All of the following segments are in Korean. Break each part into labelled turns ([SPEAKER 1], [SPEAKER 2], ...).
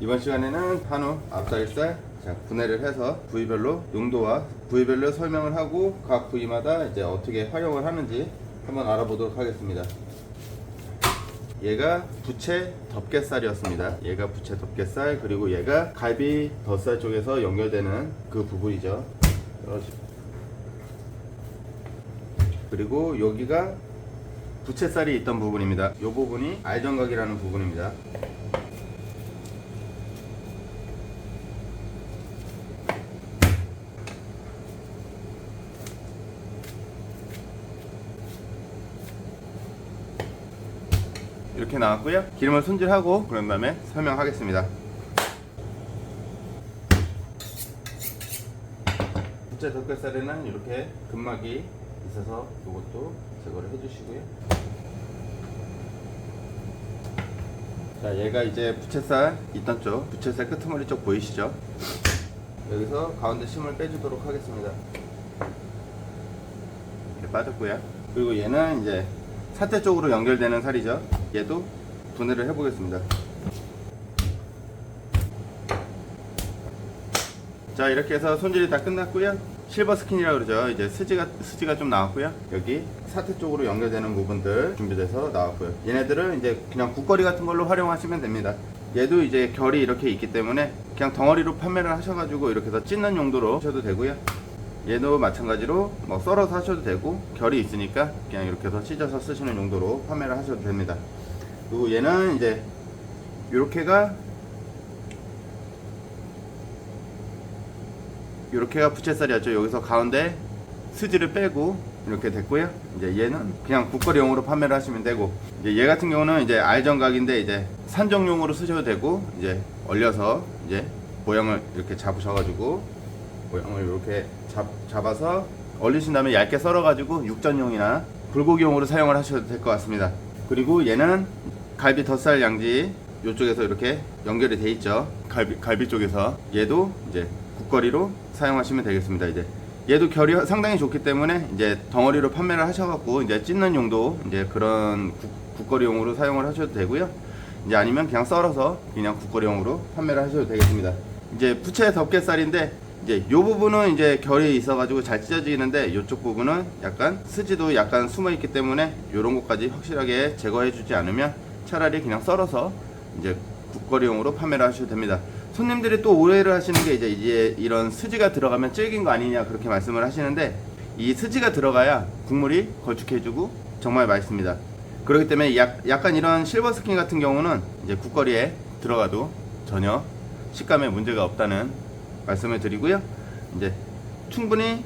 [SPEAKER 1] 이번 시간에는 한우 앞다리살 자, 분해를 해서 부위별로 용도와 부위별로 설명을 하고 각 부위마다 이제 어떻게 활용을 하는지 한번 알아보도록 하겠습니다. 얘가 부채 덮개살이었습니다. 얘가 부채 덮개살 그리고 얘가 갈비 덧살 쪽에서 연결되는 그 부분이죠. 그리고 여기가 부채살이 있던 부분입니다. 이 부분이 알정각이라는 부분입니다. 이렇게 나왔고요. 기름을 손질하고 그런 다음에 설명하겠습니다. 부채 덮개살에는 이렇게 근막이 있어서 이것도 제거를 해주시고요. 자, 얘가 이제 부채살 있던 쪽, 부채살 끄트머리 쪽 보이시죠? 여기서 가운데 심을 빼주도록 하겠습니다. 이렇게 빠졌고요. 그리고 얘는 이제 사태 쪽으로 연결되는 살이죠. 얘도 분해를 해보겠습니다. 자 이렇게 해서 손질이 다 끝났고요. 실버 스킨이라고 그러죠. 이제 스지가 스지가 좀 나왔고요. 여기 사태 쪽으로 연결되는 부분들 준비돼서 나왔고요. 얘네들은 이제 그냥 국거리 같은 걸로 활용하시면 됩니다. 얘도 이제 결이 이렇게 있기 때문에 그냥 덩어리로 판매를 하셔가지고 이렇게 해서 찢는 용도로 하셔도 되고요. 얘도 마찬가지로 뭐 썰어서 하셔도 되고 결이 있으니까 그냥 이렇게 해서 찢어서 쓰시는 용도로 판매를 하셔도 됩니다. 그리고 얘는 이제 요렇게가 요렇게가 부채살이었죠. 여기서 가운데 스지를 빼고 이렇게 됐고요. 이제 얘는 그냥 국거리용으로 판매를 하시면 되고 이제 얘 같은 경우는 이제 알정각인데 이제 산정용으로 쓰셔도 되고 이제 얼려서 이제 모양을 이렇게 잡으셔가지고 모양을 이렇게 잡, 잡아서 얼리신 다음에 얇게 썰어가지고 육전용이나 불고기용으로 사용을 하셔도 될 것 같습니다. 그리고 얘는 갈비 덧살 양지 이쪽에서 이렇게 연결이 돼 있죠. 갈비 갈비 쪽에서 얘도 이제 국거리로 사용하시면 되겠습니다. 이제 얘도 결이 상당히 좋기 때문에 이제 덩어리로 판매를 하셔갖고 이제 찢는 용도 이제 그런 국, 국거리용으로 사용을 하셔도 되고요. 이제 아니면 그냥 썰어서 그냥 국거리용으로 판매를 하셔도 되겠습니다. 이제 부채 덮개살인데 이제 요 부분은 이제 결이 있어가지고 잘 찢어지는데 이쪽 부분은 약간 스지도 약간 숨어 있기 때문에 이런 것까지 확실하게 제거해주지 않으면 차라리 그냥 썰어서 이제 국거리용으로 판매를 하셔도 됩니다. 손님들이 또 오해를 하시는 게 이제 이제 이런 스지가 들어가면 질긴 거 아니냐 그렇게 말씀을 하시는데 이 스지가 들어가야 국물이 걸쭉해지고 정말 맛있습니다. 그렇기 때문에 약, 약간 이런 실버 스킨 같은 경우는 이제 국거리에 들어가도 전혀 식감에 문제가 없다는 말씀을 드리고요. 이제 충분히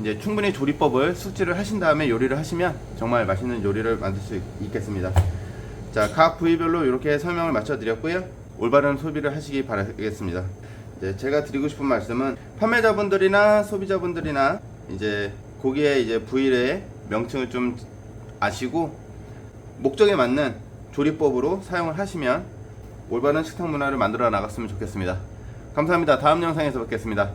[SPEAKER 1] 이제 충분히 조리법을 숙지를 하신 다음에 요리를 하시면 정말 맛있는 요리를 만들 수 있겠습니다. 자, 각 부위별로 이렇게 설명을 마쳐 드렸고요. 올바른 소비를 하시기 바라겠습니다. 이제 제가 드리고 싶은 말씀은 판매자분들이나 소비자분들이나 이제 고기의 이제 부위의 명칭을 좀 아시고 목적에 맞는 조리법으로 사용을 하시면 올바른 식탁 문화를 만들어 나갔으면 좋겠습니다. 감사합니다. 다음 영상에서 뵙겠습니다.